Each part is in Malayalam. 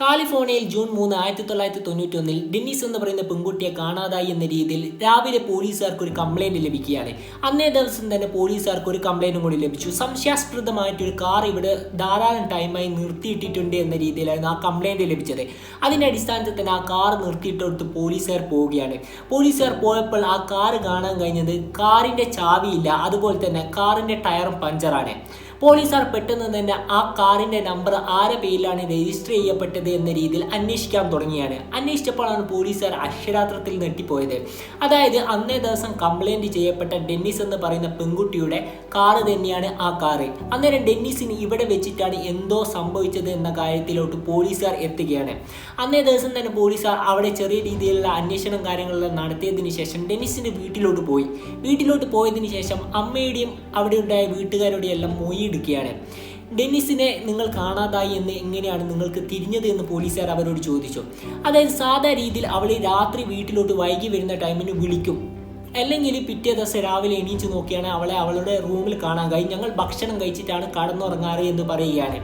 കാലിഫോർണിയയിൽ ജൂൺ മൂന്ന് ആയിരത്തി തൊള്ളായിരത്തി തൊണ്ണൂറ്റി ഒന്നിൽ ഡെന്നിസ് എന്ന് പറയുന്ന പെൺകുട്ടിയെ കാണാതായി എന്ന രീതിയിൽ രാവിലെ പോലീസുകാർക്ക് ഒരു കംപ്ലൈന്റ് ലഭിക്കുകയാണ്. അന്നേ ദിവസം തന്നെ പോലീസുകാർക്ക് ഒരു കംപ്ലൈന്റും കൂടി ലഭിച്ചു. സംശയാസ്പദമായിട്ട് ഒരു കാർ ഇവിടെ ധാരാളം ടൈമായി നിർത്തിയിട്ടിട്ടുണ്ട് എന്ന രീതിയിലായിരുന്നു ആ കംപ്ലൈന്റ് ലഭിച്ചത്. അതിന്റെ അടിസ്ഥാനത്തിൽ തന്നെ ആ കാർ നിർത്തിയിട്ടെടുത്ത് പോലീസുകാർ പോവുകയാണ്. പോലീസുകാർ പോയപ്പോൾ ആ കാർ കാണാൻ കഴിഞ്ഞത് കാറിന്റെ ചാവിയില്ല. അതുപോലെ തന്നെ കാറിന്റെ ടയറും പഞ്ചറാണ്. പോലീസുകാർ പെട്ടെന്ന് തന്നെ ആ കാറിന്റെ നമ്പർ ആരെ പേരിലാണ് രജിസ്റ്റർ ചെയ്യപ്പെട്ടത് എന്ന രീതിയിൽ അന്വേഷിക്കാൻ തുടങ്ങിയാണ്. അന്വേഷിച്ചപ്പോഴാണ് പോലീസുകാർ അക്ഷരാത്രത്തിൽ നെട്ടിപ്പോയത് അതായത് അന്നേ ദിവസം കംപ്ലൈന്റ് ചെയ്യപ്പെട്ട ഡെന്നിസ് എന്ന് പറയുന്ന പെൺകുട്ടിയുടെ കാറ് തന്നെയാണ് ആ കാറ് അന്നേരം ഡെന്നിസിന് ഇവിടെ വെച്ചിട്ടാണ് എന്തോ സംഭവിച്ചത് എന്ന കാര്യത്തിലോട്ട് പോലീസുകാർ എത്തുകയാണ്. അന്നേ ദിവസം തന്നെ പോലീസുകാർ അവിടെ ചെറിയ രീതിയിലുള്ള അന്വേഷണം കാര്യങ്ങളെല്ലാം നടത്തിയതിന് ശേഷം ഡെന്നിസിന്റെ വീട്ടിലോട്ട് പോയി. വീട്ടിലോട്ട് പോയതിന് ശേഷം അമ്മയുടെയും അവിടെ ഉണ്ടായ വീട്ടുകാരുടെയും എല്ലാം മൊഴിയെടുക്കുകയാണ് ഡെന്നിസിനെ നിങ്ങൾ കാണാതായി എന്ന് എങ്ങനെയാണ് നിങ്ങൾക്ക് തിരിഞ്ഞത് എന്ന് പോലീസുകാർ അവരോട് ചോദിച്ചു. അതായത് സാധാ രീതിയിൽ അവൾ രാത്രി വീട്ടിലോട്ട് വൈകി വരുന്ന ടൈമിന് വിളിക്കും. അല്ലെങ്കിൽ പിറ്റേ ദിവസം രാവിലെ എണീച്ച് നോക്കിയാണ് അവളെ അവളുടെ റൂമിൽ കാണാൻ. കഴിയും ഞങ്ങൾ ഭക്ഷണം കഴിച്ചിട്ടാണ് കടന്നുറങ്ങാറ് എന്ന് പറയുകയാണ്.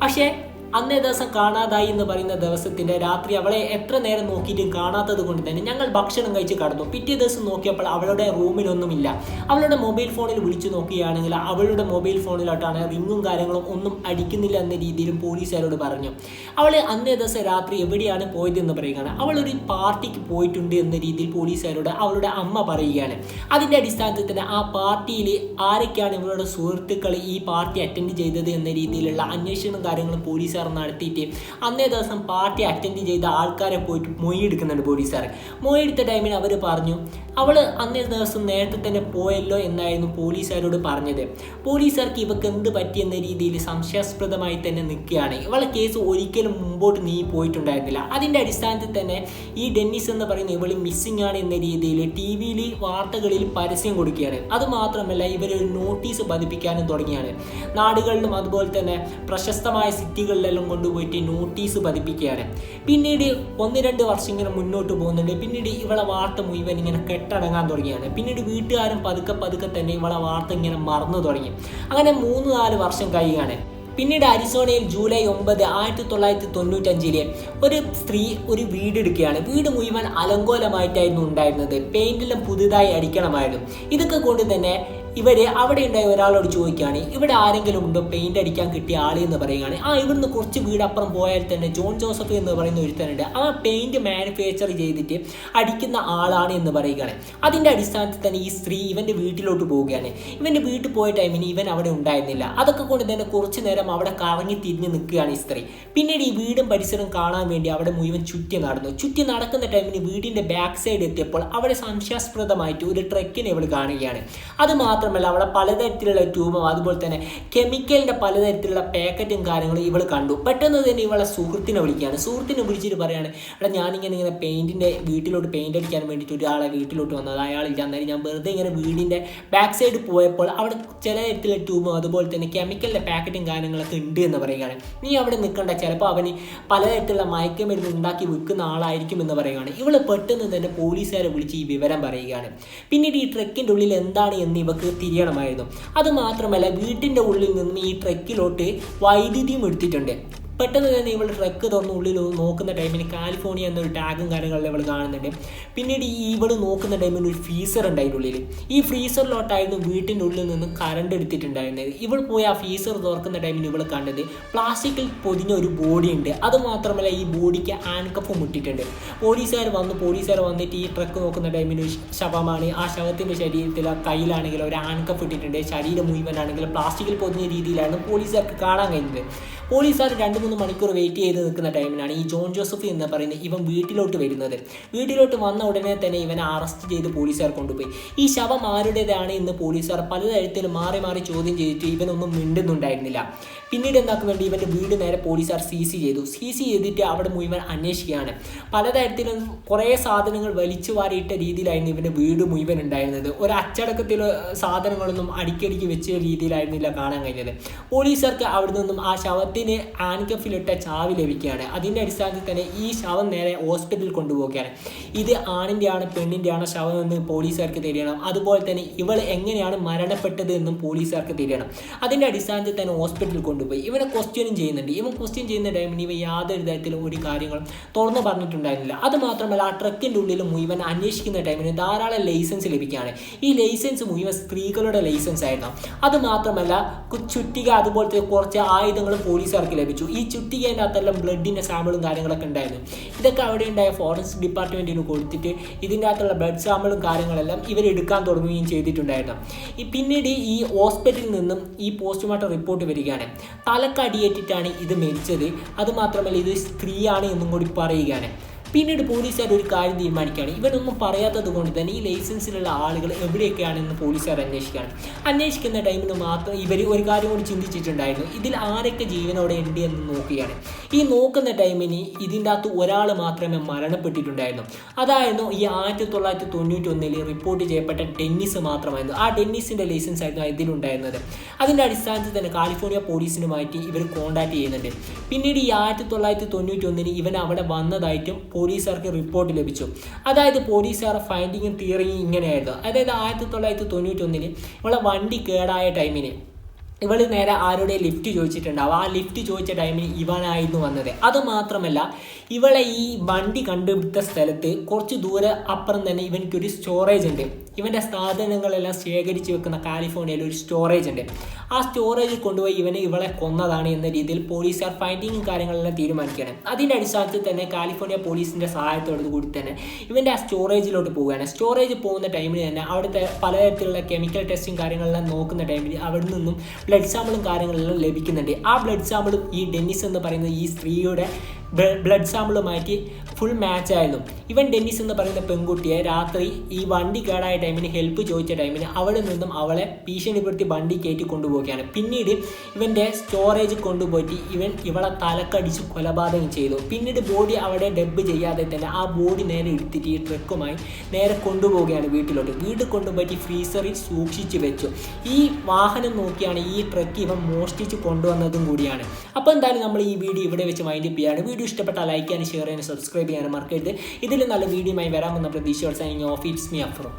പക്ഷേ അന്നേ ദിവസം കാണാതായി എന്ന് പറയുന്ന ദിവസത്തിന്റെ രാത്രി അവളെ എത്ര നേരം നോക്കിയിട്ടും കാണാത്തത് കൊണ്ട് തന്നെ ഞങ്ങൾ ഭക്ഷണം കഴിച്ച് കടന്നു. പിറ്റേ ദിവസം നോക്കിയപ്പോൾ അവളുടെ റൂമിലൊന്നുമില്ല. അവളുടെ മൊബൈൽ ഫോണിൽ വിളിച്ചു നോക്കുകയാണെങ്കിൽ അവളുടെ മൊബൈൽ ഫോണിലോട്ടാണ് റിങ്ങും കാര്യങ്ങളും ഒന്നും അടിക്കുന്നില്ല എന്ന രീതിയിലും പോലീസുകാരോട് പറഞ്ഞു. അവൾ അന്നേ ദിവസം രാത്രി എവിടെയാണ് പോയതെന്ന് പറയുകയാണ്. അവൾ ഒരു പാർട്ടിക്ക് പോയിട്ടുണ്ട് എന്ന രീതിയിൽ പോലീസുകാരോട് അവളുടെ അമ്മ പറയുകയാണ്. അതിന്റെ അടിസ്ഥാനത്തിൽ തന്നെ ആ പാർട്ടിയിൽ ആരൊക്കെയാണ് ഇവളുടെ സുഹൃത്തുക്കൾ ഈ പാർട്ടി അറ്റൻഡ് ചെയ്തത് എന്ന രീതിയിലുള്ള അന്വേഷണം കാര്യങ്ങളും പോലീസുകാർ നടത്തിയിട്ട് അന്നേ ദിവസം പാർട്ടി അറ്റൻഡ് ചെയ്ത ആൾക്കാരെ പോയിട്ട് മൊഴിയെടുക്കുന്നുണ്ട് പോലീസുകാർ മൊഴിയെടുത്ത ടൈമിൽ അവർ പറഞ്ഞു അവൾ അന്നേ ദിവസം നേരത്തെ തന്നെ പോയല്ലോ എന്നായിരുന്നു പോലീസുകാരോട് പറഞ്ഞത്. പോലീസുകാർക്ക് ഇവക്ക് എന്ത് പറ്റിയെന്ന രീതിയിൽ സംശയാസ്പദമായി തന്നെ നിൽക്കുകയാണ്. ഇവളെ കേസ് ഒരിക്കലും മുമ്പോട്ട് നീ പോയിട്ടുണ്ടായിരുന്നില്ല. അതിന്റെ അടിസ്ഥാനത്തിൽ തന്നെ ഈ ഡെന്നിസ് എന്ന് പറയുന്ന ഇവൾ മിസ്സിംഗ് ആണ് എന്ന രീതിയിൽ ടി വിയിൽ വാർത്തകളിൽ പരസ്യം കൊടുക്കുകയാണ്. അതുമാത്രമല്ല ഇവരെ ഇവരൊരു നോട്ടീസ് പതിപ്പിക്കാനും തുടങ്ങിയാണ്. നാടുകളിലും അതുപോലെ തന്നെ പ്രശസ്തമായ സിറ്റികളിലെല്ലാം കൊണ്ടുപോയിട്ട് നോട്ടീസ് പതിപ്പിക്കുകയാണ്. പിന്നീട് ഒന്ന് രണ്ട് വർഷം ഇങ്ങനെ മുന്നോട്ട് പോകുന്നുണ്ട്. പിന്നീട് ഇവളെ വാർത്ത മുഴുവൻ ഇങ്ങനെ കെട്ടടങ്ങാൻ തുടങ്ങിയാണ്. പിന്നീട് വീട്ടുകാരും പതുക്കെ പതുക്കെ തന്നെ ഇവളെ വാർത്ത ഇങ്ങനെ മറന്നു തുടങ്ങി. അങ്ങനെ മൂന്ന് നാല് വർഷം കഴിയുകയാണ്. പിന്നീട് അരിസോണയിൽ ജൂലൈ ഒമ്പത് ആയിരത്തി തൊള്ളായിരത്തി തൊണ്ണൂറ്റഞ്ചിലെ ഒരു സ്ത്രീ ഒരു വീട് എടുക്കുകയാണ്. വീട് മുഴുവൻ അലങ്കോലമായിട്ടായിരുന്നു ഉണ്ടായിരുന്നത്. പെയിന്റെല്ലാം പുതുതായി അടിക്കണമായിരുന്നു. ഇതൊക്കെ കൊണ്ട് തന്നെ ഇവർ അവിടെ ഉണ്ടായ ഒരാളോട് ചോദിക്കുകയാണ് ഇവിടെ ആരെങ്കിലും ഉണ്ടോ? പെയിന്റ് അടിക്കാൻ കിട്ടിയ ആൾ എന്ന് പറയുകയാണ്. ആ ഇവിടുന്ന് കുറച്ച് വീടപ്പുറം പോയാൽ തന്നെ ജോൺ ജോസഫ് എന്ന് പറയുന്ന ഒരുത്തനുണ്ട് ആ പെയിന്റ് മാനുഫാക്ചർ ചെയ്തിട്ട് അടിക്കുന്ന ആളാണ് എന്ന് പറയുകയാണ്. അതിന്റെ അടിസ്ഥാനത്തിൽ തന്നെ ഈ സ്ത്രീ ഇവന്റെ വീട്ടിലോട്ട് പോവുകയാണ്. ഇവന്റെ വീട്ടിൽ പോയ ടൈമിന് ഇവൻ അവിടെ ഉണ്ടായിരുന്നില്ല. അതൊക്കെ കൊണ്ട് തന്നെ കുറച്ച് നേരം അവിടെ കറങ്ങി തിരിഞ്ഞ് നിൽക്കുകയാണ് ഈ സ്ത്രീ. പിന്നീട് ഈ വീടും പരിസരവും കാണാൻ വേണ്ടി അവിടെ മുഴുവൻ ചുറ്റി നടന്നു. ചുറ്റി നടക്കുന്ന ടൈമിന് വീടിന്റെ ബാക്ക് സൈഡ് എത്തിയപ്പോൾ അവിടെ സംശയാസ്പദമായിട്ട് ഒരു ട്രക്കിനെ ഇവൾ കാണുകയാണ്. അത് മാത്രമല്ല അവിടെ പലതരത്തിലുള്ള ട്യൂബും അതുപോലെ തന്നെ കെമിക്കലിന്റെ പലതരത്തിലുള്ള പാക്കറ്റും കാര്യങ്ങളും ഇവൾ കണ്ടു. പെട്ടെന്ന് തന്നെ ഇവളെ സുഹൃത്തിനെ വിളിക്കുകയാണ്. സുഹൃത്തിനെ വിളിച്ചിട്ട് പറയാണ് ഇവിടെ ഞാനിങ്ങനെ ഇങ്ങനെ പെയിന്റിന്റെ വീട്ടിലോട്ട് പെയിന്റ് അടിക്കാൻ വേണ്ടിയിട്ട് ഒരാളെ വീട്ടിലോട്ട് വന്നത്. അയാളില്ല അന്നേരം ഞാൻ വെറുതെ ഇങ്ങനെ വീടിന്റെ ബാക്ക് സൈഡ് പോയപ്പോൾ അവിടെ ചില തരത്തിലുള്ള ട്യൂബും അതുപോലെ തന്നെ കെമിക്കലിന്റെ പാക്കറ്റും കാര്യങ്ങളൊക്കെ ഉണ്ട് എന്ന് പറയുകയാണ്. നീ അവിടെ നിൽക്കണ്ട. ചിലപ്പോൾ അവന് പലതരത്തിലുള്ള മയക്കമരുന്ന് ഉണ്ടാക്കി വിൽക്കുന്ന ആളായിരിക്കും എന്ന് പറയുകയാണ്. ഇവൾ പെട്ടെന്ന് തന്നെ പോലീസുകാരെ വിളിച്ച് ഈ വിവരം പറയുകയാണ്. പിന്നീട് ഈ ട്രക്കിന്റെ ഉള്ളിൽ എന്താണ് എന്ന് ഇവക്ക് തിരിയണമായിരുന്നു. അത് മാത്രമല്ല വീട്ടിന്റെ ഉള്ളിൽ നിന്നും ഈ ട്രക്കിലോട്ട് വൈദ്യുതിയും എടുത്തിട്ടുണ്ട്. പെട്ടെന്ന് തന്നെ ഇവൾ ട്രക്ക് തുറന്ന് ഉള്ളിൽ നോക്കുന്ന ടൈമിന് കാലിഫോർണിയ എന്നൊരു ടാഗും കാര്യങ്ങളും ഇവൾ കാണുന്നുണ്ട്. പിന്നീട് ഈ ഇവൾ നോക്കുന്ന ടൈമിൽ ഒരു ഫ്രീസർ ഉണ്ട് അതിന്റെ ഉള്ളിൽ ഈ ഫ്രീസറിലോട്ടായിരുന്നു വീട്ടിന്റെ ഉള്ളിൽ നിന്ന് കറണ്ട് എടുത്തിട്ടുണ്ടായിരുന്നത്. ഇവൾ പോയി ആ ഫ്രീസർ തുറക്കുന്ന ടൈമിൽ ഇവൾ കണ്ടത് പ്ലാസ്റ്റിക്കിൽ പൊതിഞ്ഞ ഒരു ബോഡി ഉണ്ട്. അത് മാത്രമല്ല ഈ ബോഡിക്ക് ആൻകപ്പ് മുട്ടിട്ടുണ്ട് പോലീസുകാർ വന്ന് പോലീസുകാർ വന്നിട്ട് ഈ ട്രക്ക് നോക്കുന്ന ടൈമിൽ ശവമാണ്. ആ ശവത്തിന്റെ ശരീരത്തിൽ കയ്യിലാണെങ്കിൽ ഒരു ആൻകപ്പ് ഇട്ടിട്ടുണ്ട്. ശരീരം മുഴുവനാണെങ്കിൽ പ്ലാസ്റ്റിക്കിൽ പൊതിഞ്ഞ രീതിയിലാണ് പോലീസുകാർക്ക് കാണാൻ കഴിഞ്ഞത്. പോലീസുകാർ രണ്ട് മൂന്ന് മണിക്കൂർ വെയിറ്റ് ചെയ്ത് നിൽക്കുന്ന ടൈമിലാണ് ഈ ജോൺ ജോസഫ് എന്ന് പറയുന്ന ഇവൻ വീട്ടിലോട്ട് വരുന്നത്. വീട്ടിലോട്ട് വന്ന ഉടനെ തന്നെ ഇവനെ അറസ്റ്റ് ചെയ്ത് പോലീസുകാർ കൊണ്ടുപോയി. ഈ ശവം ആരുടേതാണ് എന്ന് പോലീസുകാർ പലതരത്തിൽ മാറി മാറി ചോദ്യം ചെയ്തിട്ട് ഇവനൊന്നും മിണ്ടുന്നുണ്ടായിരുന്നില്ല. പിന്നീട് എന്താക്കുന്നുണ്ട് ഇവന്റെ വീട് നേരെ പോലീസുകാർ സീസ് ചെയ്തു. സീസ് ചെയ്തിട്ട് അവിടെ മുഴുവൻ അന്വേഷിക്കുകയാണ്. പലതരത്തിലും കുറേ സാധനങ്ങൾ വലിച്ചു വാരിയിട്ട രീതിയിലായിരുന്നു ഇവന്റെ വീട് മുഴുവൻ ഉണ്ടായിരുന്നത്. ഒരു അച്ചടക്കത്തിൽ സാധനങ്ങളൊന്നും അടിക്കടിക്ക് വെച്ച രീതിയിലായിരുന്നില്ല കാണാൻ കഴിഞ്ഞത്. പോലീസുകാർക്ക് അവിടെ നിന്നും ആ ശവത്തിന് കഴുത്തിന് ആൻകഫിലിട്ട ചാവ് ലഭിക്കുകയാണ്. അതിന്റെ അടിസ്ഥാനത്തിൽ തന്നെ ഈ ശവം നേരെ ഹോസ്പിറ്റലിൽ കൊണ്ടുപോവുകയാണ്. ഇത് ആണിന്റെ ആണ് പെണ്ണിന്റെ ആണ് ശവം എന്ന് പോലീസുകാർക്ക് തിരിയണം. അതുപോലെ തന്നെ ഇവൾ എങ്ങനെയാണ് മരണപ്പെട്ടത് എന്നും പോലീസുകാർക്ക് തിരിയണം. അതിന്റെ അടിസ്ഥാനത്തിൽ തന്നെ ഹോസ്പിറ്റലിൽ കൊണ്ടുപോയി. ഇവനെ ക്വസ്റ്റ്യനും ചെയ്യുന്നുണ്ട്. ഇവൻ ക്വസ്റ്റ്യൻ ചെയ്യുന്ന ടൈമിന് ഇവ യാതൊരു തരത്തിലും ഒരു കാര്യങ്ങളും തുറന്നു പറഞ്ഞിട്ടുണ്ടായിരുന്നില്ല. അത് മാത്രമല്ല ആ ട്രക്കിന്റെ ഉള്ളിൽ മുഴുവൻ അന്വേഷിക്കുന്ന ടൈമിന് ധാരാളം ലൈസൻസ് ലഭിക്കുകയാണ്. ഈ ലൈസൻസ് മുഴുവൻ സ്ത്രീകളുടെ ലൈസൻസ് ആയിരുന്നു. അത് മാത്രമല്ല ചുറ്റിക അതുപോലത്തെ കുറച്ച് ആയുധങ്ങളും പോലീസുകാർക്ക് ലഭിച്ചു. ഈ ചുറ്റികേന്റെ അകത്തെല്ലാം ബ്ലഡിന്റെ സാമ്പിളും കാര്യങ്ങളൊക്കെ ഉണ്ടായിരുന്നു. ഇതൊക്കെ അവിടെ ഉണ്ടായ ഫോറൻസിക് ഡിപ്പാർട്ട്മെന്റിന് കൊടുത്തിട്ട് ഇതിന്റെ അകത്തുള്ള ബ്ലഡ് സാമ്പിളും കാര്യങ്ങളെല്ലാം ഇവർ എടുക്കാൻ തുടങ്ങുകയും ചെയ്തിട്ടുണ്ടായിരുന്നു. ഈ പിന്നീട് ഈ ഹോസ്പിറ്റലിൽ നിന്നും ഈ പോസ്റ്റ്മോർട്ടം റിപ്പോർട്ട് വരികയാണ്. തലക്കടിയേറ്റിട്ടാണ് ഇത് മരിച്ചത്. അതുമാത്രമല്ല ഇത് സ്ത്രീയാണ് എന്നും കൂടി പറയുകയാണ്. പിന്നീട് പോലീസുകാർ ഒരു കാര്യം തീരുമാനിക്കുകയാണ്. ഇവനൊന്നും പറയാത്തത് കൊണ്ട് തന്നെ ഈ ലൈസൻസിലുള്ള ആളുകൾ എവിടെയൊക്കെയാണെന്ന് പോലീസുകാർ അന്വേഷിക്കുകയാണ്. അന്വേഷിക്കുന്ന ടൈമിൽ മാത്രം ഇവർ ഒരു കാര്യം കൂടി ചിന്തിച്ചിട്ടുണ്ടായിരുന്നു. ഇതിൽ ആരൊക്കെ ജീവനോടെ ഉണ്ട് എന്ന് നോക്കുകയാണ്. ഈ നോക്കുന്ന ടൈമിന് ഇതിന്റെ അകത്ത് ഒരാൾ മാത്രമേ മരണപ്പെട്ടിട്ടുണ്ടായിരുന്നു. അതായിരുന്നു ഈ ആയിരത്തി തൊള്ളായിരത്തി തൊണ്ണൂറ്റി ഒന്നിൽ റിപ്പോർട്ട് ചെയ്യപ്പെട്ട ഡെന്നിസ് മാത്രമായിരുന്നു. ആ ഡെന്നിസിന്റെ ലൈസൻസ് ആയിരുന്നു ഇതിലുണ്ടായിരുന്നത്. അതിന്റെ അടിസ്ഥാനത്തിൽ തന്നെ കാലിഫോർണിയ പോലീസിനുമായിട്ട് ഇവർ കോൺടാക്ട് ചെയ്യുന്നുണ്ട്. പിന്നീട് ഈ ആയിരത്തി തൊള്ളായിരത്തി തൊണ്ണൂറ്റി ഒന്നിന് ഇവൻ അവിടെ വന്നതായിട്ടും പോലീസുകാർക്ക് റിപ്പോർട്ട് ലഭിച്ചു. അതായത് പോലീസുകാർ ഫൈൻഡിങ്ങും തിയറിയും ഇങ്ങനെയായിരുന്നു. അതായത് ആയിരത്തി തൊള്ളായിരത്തി തൊണ്ണൂറ്റി ഒന്നിന് ഇവളെ വണ്ടി കേടായ ടൈമിന് ഇവൾ നേരെ ആരുടെ ലിഫ്റ്റ് ചോദിച്ചിട്ടുണ്ടാവും. ആ ലിഫ്റ്റ് ചോദിച്ച ടൈമിന് ഇവനായിരുന്നു വന്നത്. അതുമാത്രമല്ല ഇവളെ ഈ വണ്ടി കണ്ടുപിടുത്ത സ്ഥലത്ത് കുറച്ച് ദൂരെ അപ്പുറം തന്നെ ഇവനിക്കൊരു സ്റ്റോറേജ് ഉണ്ട്. ഇവന്റെ സാധനങ്ങളെല്ലാം ശേഖരിച്ച് വെക്കുന്ന കാലിഫോർണിയയിൽ ഒരു സ്റ്റോറേജ് ഉണ്ട്. ആ സ്റ്റോറേജിൽ കൊണ്ടുപോയി ഇവനെ ഇവളെ കൊന്നതാണ് എന്ന രീതിയിൽ പോലീസുകാർ ഫൈൻഡിങ്ങും കാര്യങ്ങളെല്ലാം തീരുമാനിക്കുകയാണ്. അതിന്റെ അടിസ്ഥാനത്തിൽ തന്നെ കാലിഫോർണിയ പോലീസിന്റെ സഹായത്തോടു കൂടി തന്നെ ഇവന്റെ ആ സ്റ്റോറേജിലോട്ട് പോവുകയാണ്. സ്റ്റോറേജ് പോകുന്ന ടൈമിൽ തന്നെ അവിടുത്തെ പലതരത്തിലുള്ള കെമിക്കൽ ടെസ്റ്റും കാര്യങ്ങളെല്ലാം നോക്കുന്ന ടൈമിൽ അവിടെ നിന്നും ബ്ലഡ് സാമ്പിളും കാര്യങ്ങളെല്ലാം ലഭിക്കുന്നുണ്ട്. ആ ബ്ലഡ് സാമ്പിളും ഈ ഡെന്നിസ് എന്ന് പറയുന്ന ഈ സ്ത്രീയുടെ ബ്ലഡ് സാമ്പിൾ സാമ്പിളുമായിട്ട് ഫുൾ മാച്ച് ആയിരുന്നു. ഇവൻ ഡെന്നിസ് എന്ന് പറയുന്ന പെൺകുട്ടിയെ രാത്രി ഈ വണ്ടി കേടായ ടൈമിന് ഹെൽപ്പ് ചോദിച്ച ടൈമിന് അവിടെ നിന്നും അവളെ ഭീഷണിപ്പെടുത്തി വണ്ടി കയറ്റി കൊണ്ടുപോവുകയാണ്. പിന്നീട് ഇവന്റെ സ്റ്റോറേജ് കൊണ്ടുപോയിട്ട് ഇവൻ ഇവളെ തലക്കടിച്ച് കൊലപാതകം ചെയ്തു. പിന്നീട് ബോഡി അവിടെ ഡബ്ബ് ചെയ്യാതെ തന്നെ ആ ബോഡി നേരെ എടുത്തിട്ട് ഈ ട്രക്കുമായി നേരെ കൊണ്ടുപോവുകയാണ് വീട്ടിലോട്ട്. വീട് കൊണ്ടുപോയിട്ട് ഫ്രീസറിൽ സൂക്ഷിച്ചു വെച്ചു. ഈ വാഹനം നോക്കിയാണ് ഈ ട്രക്ക് ഇവൻ മോഷ്ടിച്ച് കൊണ്ടുവന്നതും കൂടിയാണ്. അപ്പോൾ എന്തായാലും നമ്മൾ ഈ വീഡിയോ ഇവിടെ വെച്ച് മൈൻഡ് ചെയ്യാണ്. വീഡിയോ ഇഷ്ടപ്പെട്ടാൽ ലൈക്ക് ചെയ്യാനും ഷെയർ ചെയ്യാനും സബ്സ്ക്രൈബ് ചെയ്യാനും മറക്കരുത്. ഇതിൽ നല്ല വീഡിയോയുമായി വരാമെന്ന പ്രതീക്ഷയോടെ signing off it's me Afro